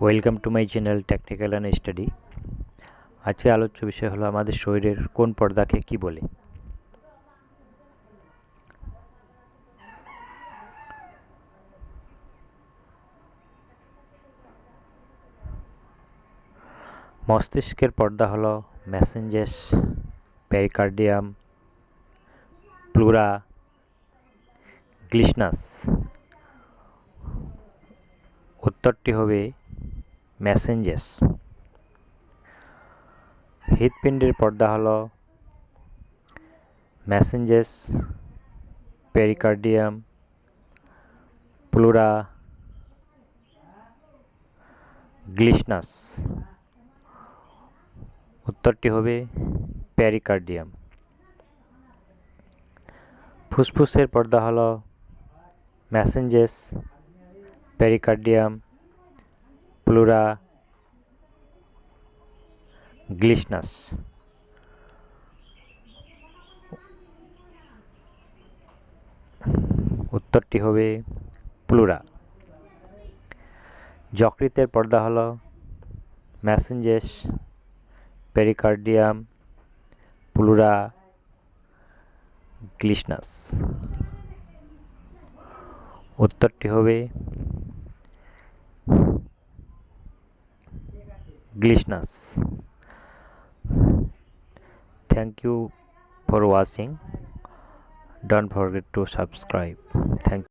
Welcome to my channel technical and study আজকে আলোচ্য বিষয় হলো আমাদের শরীরের কোন পর্দাকে কি বলে? মস্তিষ্কের পর্দা হলো ম্যাসেঞ্জেস পেরিকার্ডিয়াম প্লুরা গ্লিসনাস উত্তরটি হবে ম্যাসেঞ্জেস হৃৎপিণ্ডের পর্দা হলো ম্যাসেঞ্জেস পেরিকার্ডিয়াম প্লুরা গ্লিসনাস উত্তরটি হবে প্যারিকার্ডিয়াম ফুসফুসের পর্দা হলো ম্যাসেঞ্জেস পেরিকার্ডিয়াম প্লুরা গ্লিসনাস উত্তরটি হবে প্লুরা যকৃতের পর্দা হলো ম্যাসেঞ্জেস পেরিকার্ডিয়াম প্লুরা গ্লিসনাস উত্তরটি হবে glitchness thank you for watching. Don't forget to subscribe. Thank